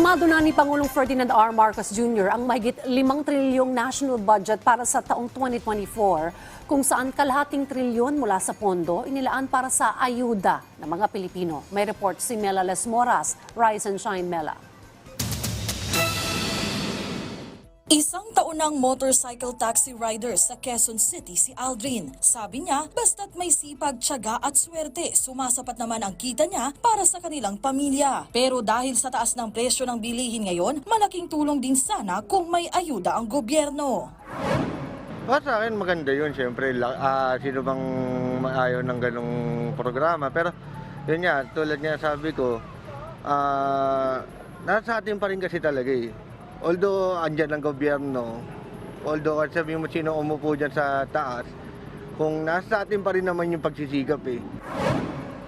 Kumpirmado na ni Pangulong Ferdinand R. Marcos Jr. ang mahigit 5 trilyong national budget para sa taong 2024 kung saan kalahating trilyon mula sa pondo inilaan para sa ayuda ng mga Pilipino. May report si Mela Les Moras. Rise and Shine, Mela. Isang taunang motorcycle taxi rider sa Quezon City si Aldrin. Sabi niya, basta't may sipag, tiyaga at swerte, sumasapat naman ang kita niya para sa kanilang pamilya. Pero dahil sa taas ng presyo ng bilihin ngayon, malaking tulong din sana kung may ayuda ang gobyerno. Para sa akin maganda yun, siyempre. ah, sino bang maayaw ng ganong programa. Pero yun nga, tulad nga sabi ko, ah, nasa atin pa rin kasi talaga eh. Although andyan ang gobyerno, although kahit sabihin mo sino umupo dyan sa taas, kung nasa atin pa rin naman yung pagsisikap eh.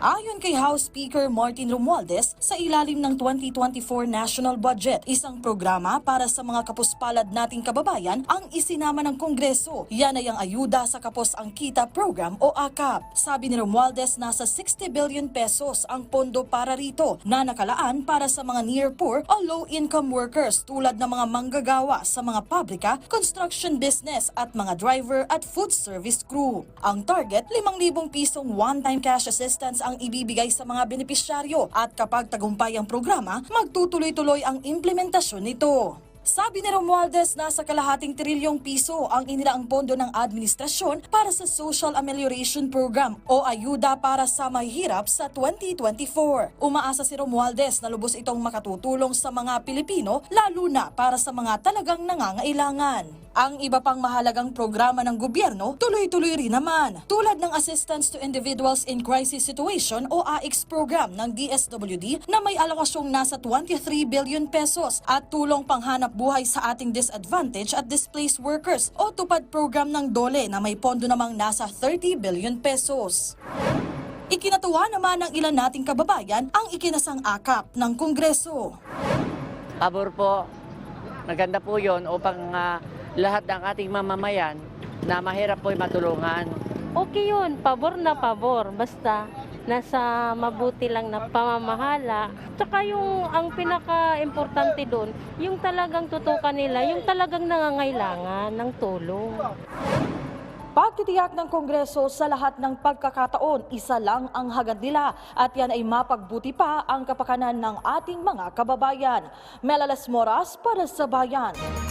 Ayon kay House Speaker Martin Romualdez, sa ilalim ng 2024 National Budget, isang programa para sa mga kapuspalad nating kababayan ang isinama ng Kongreso. Yan ay ang ayuda sa Kapos ang Kita Program o AKAP. Sabi ni Romualdez, nasa 60 billion pesos ang pondo para rito na nakalaan para sa mga near poor o low-income workers tulad ng mga manggagawa sa mga pabrika, construction business at mga driver at food service crew. Ang target, 5,000 pisong one-time cash assistance ang ibibigay sa mga benepisyaryo at kapag tagumpay ang programa, magtutuloy-tuloy ang implementasyon nito. Sabi ni Romualdez, nasa kalahating trilyong piso ang inilaang pondo ng administrasyon para sa Social Amelioration Program o ayuda para sa mahihirap sa 2024. Umaasa si Romualdez na lubos itong makatutulong sa mga Pilipino lalo na para sa mga talagang nangangailangan. Ang iba pang mahalagang programa ng gobyerno, tuloy-tuloy rin naman. Tulad ng Assistance to Individuals in Crisis Situation o AICS program ng DSWD na may alokasyong nasa 23 billion pesos at tulong panghanap buhay sa ating disadvantaged at displaced workers o tupad program ng DOLE na may pondo namang nasa 30 billion pesos. Ikinatuwa naman ng ilan nating kababayan ang ikinasang akap ng Kongreso. Pabor po. Maganda po yon upang ah, lahat ng ating mamamayan na mahirap po ay matulungan. okay yun, pabor na pabor. Basta nasa mabuti lang na pamamahala. Tsaka yung ang pinaka-importante doon, yung talagang tutukan nila, yung talagang nangangailangan ng tulong. Pagtitiyak ng Kongreso sa lahat ng pagkakataon, isa lang ang hagad nila at yan ay mapagbuti pa ang kapakanan ng ating mga kababayan. Melales Moras para sa Bayan.